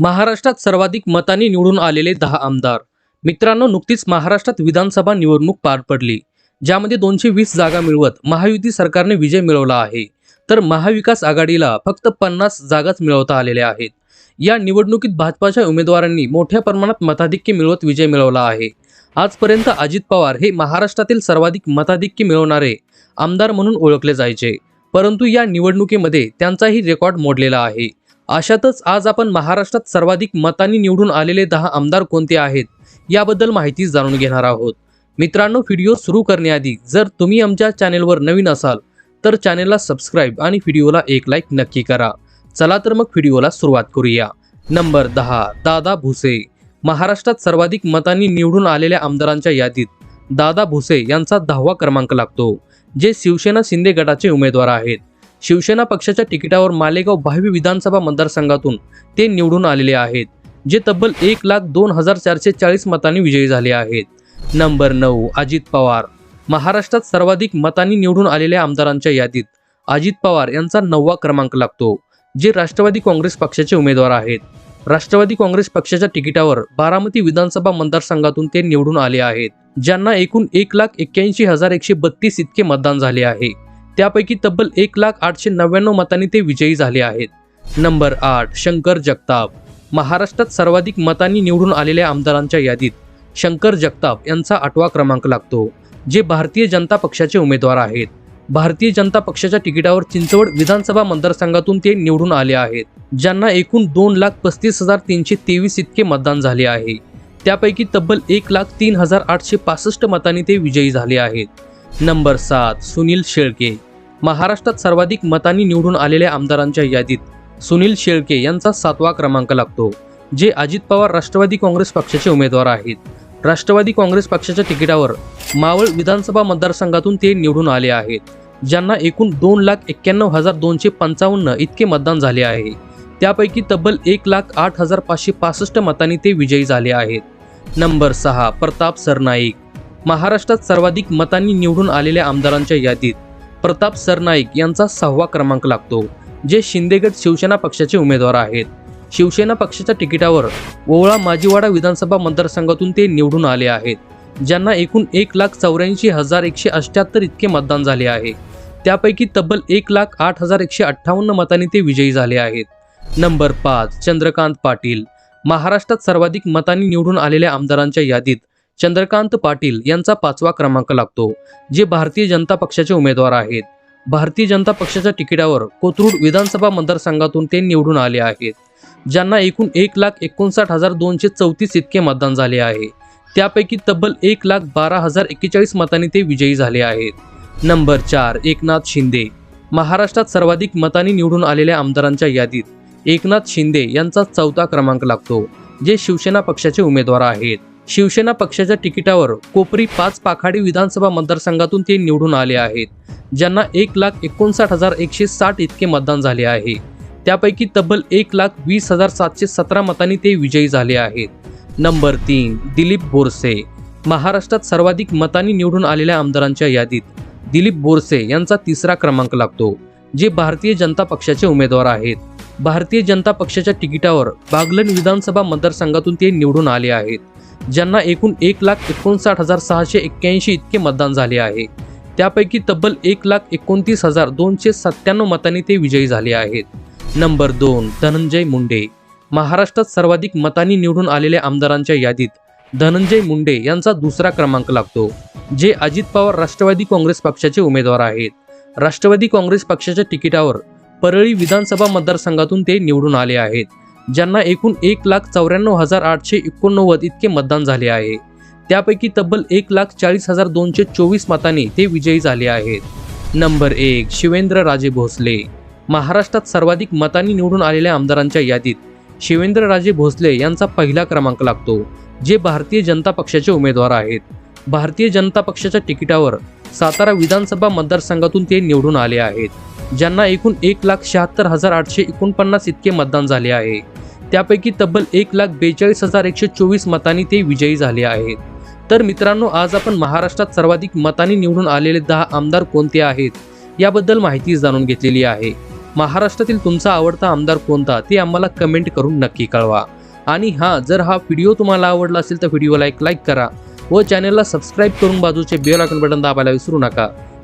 महाराष्ट्रात सर्वाधिक मतांनी निवडून आलेले दहा आमदार. मित्रांनो नुकतीच महाराष्ट्रात विधानसभा निवडणूक पार पडली. ज्यामध्ये दोनशे वीस जागा मिळवत महायुती सरकारने विजय मिळवला आहे. तर महाविकास आघाडीला फक्त पन्नास जागाच मिळवता आलेल्या आहेत. या निवडणुकीत भाजपाच्या उमेदवारांनी मोठ्या प्रमाणात मताधिक्य मिळवत विजय मिळवला आहे. आजपर्यंत अजित पवार हे महाराष्ट्रातील सर्वाधिक मताधिक्य मिळवणारे आमदार म्हणून ओळखले जायचे. परंतु या निवडणुकीमध्ये त्यांचाही रेकॉर्ड मोडलेला आहे. अशातच आज आपण महाराष्ट्रात सर्वाधिक मतांनी निवडून आलेले दहा आमदार कोणते आहेत याबद्दल माहिती जाणून घेणार आहोत. मित्रांनो व्हिडिओ सुरू करण्याआधी जर तुम्ही आमच्या चॅनेलवर नवीन असाल तर चॅनेलला सबस्क्राईब आणि व्हिडिओला एक लाईक नक्की करा. चला तर मग व्हिडिओला सुरुवात करूया. नंबर दहा दादा भुसे. महाराष्ट्रात सर्वाधिक मतांनी निवडून आलेल्या आमदारांच्या यादीत दादा भुसे यांचा दहावा क्रमांक लागतो जे शिवसेना शिंदे गटाचे उमेदवार आहेत. शिवसेना पक्षाच्या तिकिटावर मालेगाव भावी विधानसभा मतदारसंघातून ते निवडून आलेले आहेत जे तब्बल एक लाख दोन हजार चारशे चाळीस मतांनी विजयी झाले आहेत. नंबर नऊ अजित पवार. महाराष्ट्रात सर्वाधिक मतांनी निवडून आलेल्या आमदारांच्या यादीत अजित पवार यांचा नववा क्रमांक लागतो जे राष्ट्रवादी काँग्रेस पक्षाचे उमेदवार आहेत. राष्ट्रवादी काँग्रेस पक्षाच्या तिकिटावर बारामती विधानसभा मतदारसंघातून ते निवडून आले आहेत ज्यांना एकूण एक लाख एक्क्याऐंशी हजार एकशे बत्तीस इतके मतदान झाले आहे. त्यापैकी तब्बल एक लाख आठशे नव्याण्णव मतांनी ते विजयी झाले आहेत. नंबर आठ शंकर जगताप. महाराष्ट्रात सर्वाधिक मतांनी निवडून आलेल्या आमदारांच्या यादीत शंकर जगताप यांचा आठवा क्रमांक लागतो जे भारतीय जनता पक्षाचे उमेदवार आहेत. भारतीय जनता पक्षाच्या तिकिटावर चिंचवड विधानसभा मतदारसंघातून ते निवडून आले आहेत ज्यांना एकूण दोन लाख पस्तीस हजार तीनशे तेवीस इतके मतदान झाले आहे. त्यापैकी तब्बल एक लाख तीन हजार आठशे पासष्ट मतांनी ते विजयी झाले आहेत. नंबर सात सुनील शेळके. महाराष्ट्रात सर्वाधिक मतांनी निवडून आलेल्या आमदारांच्या यादीत सुनील शेळके यांचा सातवा क्रमांक लागतो जे अजित पवार राष्ट्रवादी काँग्रेस पक्षाचे उमेदवार आहेत. राष्ट्रवादी काँग्रेस पक्षाच्या तिकिटावर मावळ विधानसभा मतदारसंघातून ते निवडून आले आहेत ज्यांना एकूण दोन लाख एक्क्याण्णव हजार दोनशे पंचावन्न इतके मतदान झाले आहे. त्यापैकी तब्बल एक लाख आठ हजार पाचशे पासष्ट मतांनी ते विजयी झाले आहेत. नंबर सहा प्रताप सरनाईक. महाराष्ट्रात सर्वाधिक मतांनी निवडून आलेल्या आमदारांच्या यादीत प्रताप सरनाईक यांचा सहावा क्रमांक लागतो जे शिंदेगड शिवसेना पक्षाचे उमेदवार आहेत. शिवसेना पक्षाच्या तिकिटावर ओवळा माजीवाडा विधानसभा मतदारसंघातून ते निवडून आले आहेत ज्यांना एकूण एक लाख चौऱ्याऐंशी हजार एकशे अठ्ठ्याहत्तर इतके मतदान झाले आहे. त्यापैकी तब्बल एक लाख आठ हजार एकशे अठ्ठावन्न मतांनी ते विजयी झाले आहेत. नंबर पाच चंद्रकांत पाटील. महाराष्ट्रात सर्वाधिक मतांनी निवडून आलेल्या आमदारांच्या यादीत चंद्रकांत पाटील यांचा पाचवा क्रमांक लागतो जे भारतीय जनता पक्षाचे उमेदवार आहेत. भारतीय जनता पक्षाच्या तिकिटावर कोथरूड विधानसभा मतदारसंघातून ते निवडून आले आहेत. ज्यांना एकूण एक लाख एकोणसाठ हजार दोनशे चौतीस इतके मतदान झाले आहे. त्यापैकी तब्बल एक लाख बारा हजार एक्केचाळीस मतांनी ते विजयी झाले आहेत. नंबर चार एकनाथ शिंदे. महाराष्ट्रात सर्वाधिक मतांनी निवडून आलेल्या आमदारांच्या यादीत एकनाथ शिंदे यांचा चौथा क्रमांक लागतो जे शिवसेना पक्षाचे उमेदवार आहेत. शिवसेना पक्षाच्या तिकिटावर कोपरी पाच पाखाडी विधानसभा मतदारसंघातून ते निवडून आले आहेत ज्यांना एक लाख एकोणसाठ हजार एकशे साठ इतके मतदान झाले आहे. त्यापैकी तब्बल एक लाख वीस हजार सातशे सतरा मतांनी ते विजयी झाले आहेत. नंबर तीन दिलीप बोरसे. महाराष्ट्रात सर्वाधिक मतांनी निवडून आलेल्या आमदारांच्या यादीत दिलीप बोरसे यांचा तिसरा क्रमांक लागतो जे भारतीय जनता पक्षाचे उमेदवार आहेत. भारतीय जनता पक्षाच्या तिकिटावर बागलन विधानसभा मतदारसंघातून ते निवडून आले आहेत. ज्यांना एकूण एक लाख एकोणसाठ हजार सहाशे एक्क्याऐंशी इतके मतदान झाले आहे. त्यापैकी तब्बल एक लाख एकोणतीस हजार दोनशे सत्त्याण्णव मतांनी ते विजयी झाले आहेत. नंबर दोन धनंजय मुंडे. महाराष्ट्रात सर्वाधिक मतांनी निवडून आलेल्या आमदारांच्या यादीत धनंजय मुंडे यांचा दुसरा क्रमांक लागतो जे अजित पवार राष्ट्रवादी काँग्रेस पक्षाचे उमेदवार आहेत. राष्ट्रवादी काँग्रेस पक्षाच्या तिकिटावर परळी विधानसभा मतदारसंघातून ते निवडून आले आहेत. ज्यांना एकूण एक लाख चौऱ्याण्णव हजार आठशे एकोणनव्वद इतके मतदान झाले आहे. त्यापैकी तब्बल एक लाख चाळीस हजार दोनशे चोवीस मतांनी ते विजयी झाले आहेत. नंबर एक शिवेंद्र राजे भोसले. महाराष्ट्रात सर्वाधिक मतांनी निवडून आलेल्या आमदारांच्या यादीत शिवेंद्रराजे भोसले यांचा पहिला क्रमांक लागतो जे भारतीय जनता पक्षाचे उमेदवार आहेत. भारतीय जनता पक्षाच्या तिकिटावर सातारा विधानसभा मतदारसंघातून ते निवडून आले आहेत. ज्यांना एकूण एक लाख शहात्तर हजार आठशे एकोणपन्नास इतके मतदान झाले आहे. त्यापैकी तब्बल एक लाख बेचाळीस हजार एकशे चोवीस मतांनी ते विजयी झाले आहेत. तर मित्रांनो आज आपण महाराष्ट्रात सर्वाधिक मतांनी निवडून आलेले दहा आमदार कोणते आहेत याबद्दल माहिती जाणून घेतलेली आहे. महाराष्ट्रातील तुमचा आवडता आमदार कोणता ते आम्हाला कमेंट करून नक्की कळवा. आणि हां जर हा व्हिडिओ तुम्हाला आवडला असेल तर व्हिडिओला एक लाईक करा व चॅनलला सबस्क्राईब करून बाजूचे बेल आयकॉन बटन दाबायला विसरू नका.